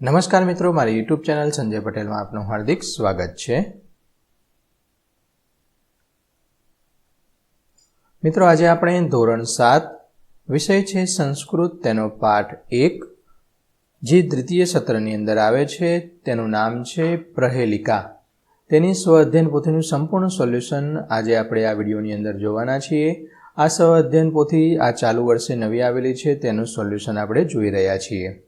નમસ્કાર મિત્રો, મારી યુટ્યુબ ચેનલ સંજય પટેલમાં આપનું હાર્દિક સ્વાગત છે. મિત્રો, આજે આપણે ધોરણ સાત વિષય છે સંસ્કૃત, તેનો પાઠ એક, જે દ્વિતીય સત્રની અંદર આવે છે, તેનું નામ છે પ્રહેલિકા. તેની સ્વ અધ્યયન પોથીનું સંપૂર્ણ સોલ્યુશન આજે આપણે આ વિડીયોની અંદર જોવાના છીએ. આ સ્વ અધ્યયન પોથી આ ચાલુ વર્ષે નવી આવેલી છે, તેનું સોલ્યુશન આપણે જોઈ રહ્યા છીએ.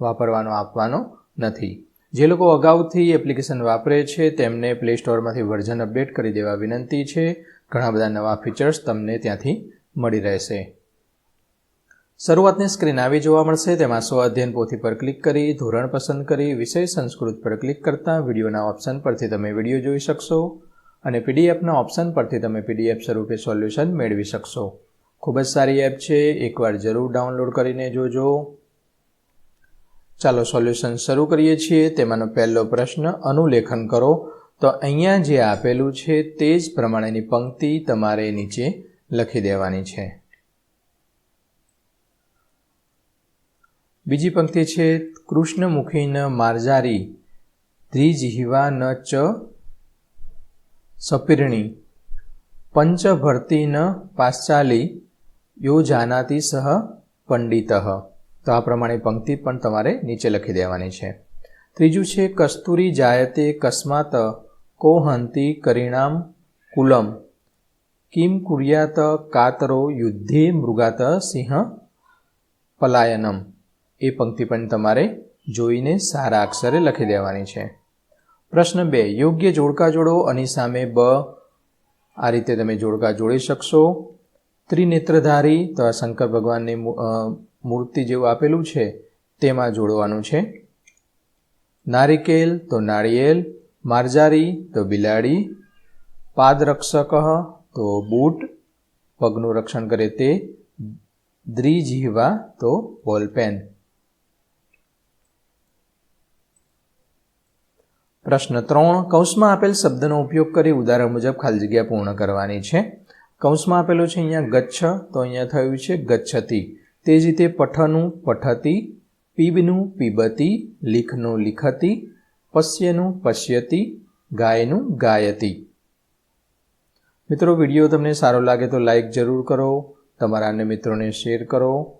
વાપરવાનો, આપવાનો નથી. જે લોકો અગાઉથી એપ્લિકેશન વાપરે છે, તેમને પ્લે સ્ટોરમાંથી વર્ઝન અપડેટ કરી દેવા વિનંતી છે. ઘણા બધા નવા ફીચર્સ તમને ત્યાંથી મળી રહેશે. શરૂઆતની સ્ક્રીન આવી જોવા મળશે. તેમાં સ્વ પોથી પર ક્લિક કરી, ધોરણ પસંદ કરી, વિષય સંસ્કૃત પર ક્લિક કરતાં વિડીયોના ઓપ્શન પરથી તમે વીડિયો જોઈ શકશો અને પીડીએફના ઓપ્શન પરથી તમે પીડીએફ સ્વરૂપે સોલ્યુશન મેળવી શકશો. ખૂબ જ સારી એપ છે. એકવાર જરૂર ડાઉનલોડ કરીને જોજો. ચાલો સોલ્યુશન શરૂ કરીએ છીએ. તેમાંનો પહેલો પ્રશ્ન, અનુલેખન કરો. તો અહીંયા જે આપેલું છે તે જ પ્રમાણેની પંક્તિ તમારે નીચે લખી દેવાની છે. બીજી પંક્તિ છે કૃષ્ણમુખી ન માર્જારી, દ્વિજહિવા ન ચ સપીરણી, પંચભર્તી ન પાશ્ચાલી યો જાનાતી સહ પંડિત. તો આ પ્રમાણે પંક્તિ પણ તમારે નીચે લખી દેવાની છે. ત્રીજું છે, કસ્તુરી જાયતે કસ્માત કોહંતી કરિણામ કુલમ. કિમ કુર્યાત કાતરો યુદ્ધે મૃગાત સિંહ પલાયનમ. એ પંક્તિ પણ તમારે જોઈને સારા અક્ષરે લખી દેવાની છે. પ્રશ્ન બે, યોગ્ય જોડકા જોડો અને સામે બ આ રીતે તમે જોડકા જોડી શકશો? ત્રિનેત્રધારી તો શંકર ભગવાનની મૂર્તિ જેવું આપેલું છે, તેમાં જોડવાનું છે. નારિકેલ તો નાળિયેલ માર્જારી તો બિલાડી, પાદરક્ષક તો બૂટ, પગનું રક્ષણ કરે તે દ્રિજીહવા તો બોલપેન. પ્રશ્ન ત્રણ, કૌંસમાં આપેલ શબ્દનો ઉપયોગ કરી ઉદાહરણ મુજબ ખાલી જગ્યા પૂર્ણ કરવાની છે. કૌંસમાં આપેલું છે અહીંયા ગચ્છ, તો અહીંયા થયું છે ગચ્છતી. તે જ રીતે પઠનું પઠતી, પીબનું પીબતી, લીખનું લીખતી, પશ્યનું પશ્યતી, ગાયનું ગાયતી. મિત્રો, વીડિયો તમને સારો લાગે તો લાઈક જરૂર કરો, તમારા અન્ય મિત્રોને શેર કરો.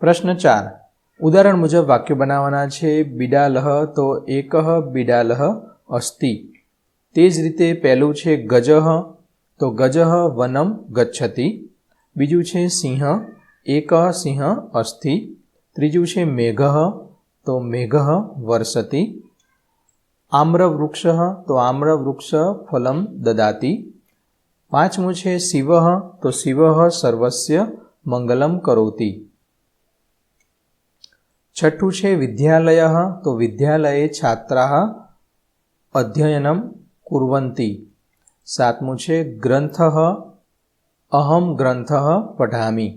પ્રશ્ન ચાર. ઉદાહરણ મુજબ વાક્ય બનાવવાના છે, બિડાલહ તો એકહ બિડાલહ અસ્તિ. તે જ રીતે પહેલું છે, ગજહ તો ગજહ વનમ ગચ્છતી. બીજું છે સિંહ, એક સિંહ અસ્થિ, ત્રીજું છે મેઘ, તો મેઘ વર્ષતી આમ્રવૃક્ષ, તો આમ્રવૃક્ષ ફલમ દદાતી. પાંચમું છે શિવ, તો શિવ સર્વસ્ય મંગલમ કરોતી. છઠ્ઠું છે વિદ્યાલય, તો વિદ્યાલયે છાત્રા અધ્યયનમ કુર્વંતી. સાતમું છે ગ્રંથ અહમ ગ્રંથ પઠામી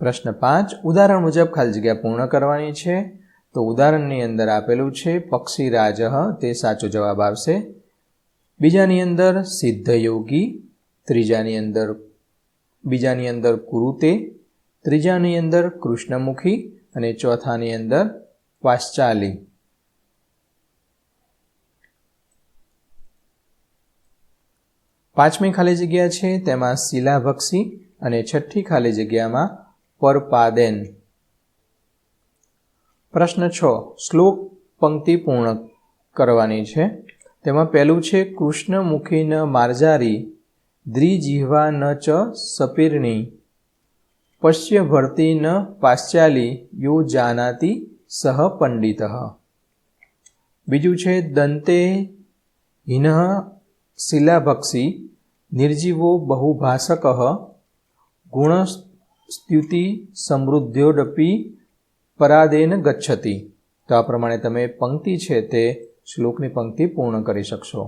પ્રશ્ન પાંચ ઉદાહરણ મુજબ ખાલી જગ્યા પૂર્ણ કરવાની છે તો ઉદાહરણની અંદર આપેલું છે પક્ષી રાજ તે સાચો જવાબ આવશે બીજાની અંદર સિદ્ધયોગી ત્રીજાની અંદર બીજાની અંદર કુરુતે ત્રીજાની અંદર કૃષ્ણમુખી અને ચોથાની અંદર પાશ્ચાલી પાંચમી ખાલી જગ્યા છે, તેમાં શિલાભક્ષી અને છઠ્ઠી ખાલી જગ્યામાં પરપાદેન. પ્રશ્ન છ, શ્લોક પંક્તિ પૂર્ણ કરવાની છે. તેમાં પહેલું છે કૃષ્ણમુખી ન માર્જારી દ્વિજીહવા ન ચ સપીર્ણી પશ્ય ભરતી ન પાશ્ચાલી યો જાનાતી સહ પંડિત. બીજું છે, દંતે હિન શિલાભક્ષી નિર્જીવો બહુભાષક ગુણ સ્તુતિ સમૃદ્ધ્યોડપી પરાદેન ગચ્છતિ. તો આ પ્રમાણે તમે પંક્તિ છે તે શ્લોકની પંક્તિ પૂર્ણ કરી શકશો.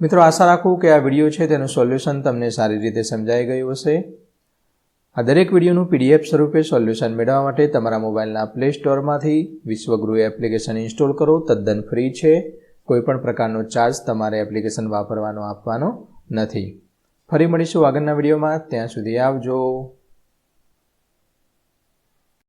મિત્રો, આશા રાખું કે આ વીડિયો છે તેનું સોલ્યુશન તમને સારી રીતે સમજાઈ ગયું હશે. આ દરેક વિડીયોનું પીડીએફ સ્વરૂપે સોલ્યુશન મેળવવા માટે તમારા મોબાઈલના પ્લે સ્ટોરમાંથી વિશ્વગુરુ એપ્લિકેશન ઇન્સ્ટોલ કરો. તદ્દન ફ્રી છે. કોઈપણ પ્રકારનો ચાર્જ તમારે એપ્લિકેશન વાપરવાનો, આપવાનો નથી. ફરી મળીશું આગળના વિડીયોમાં. ત્યાં સુધી આવજો.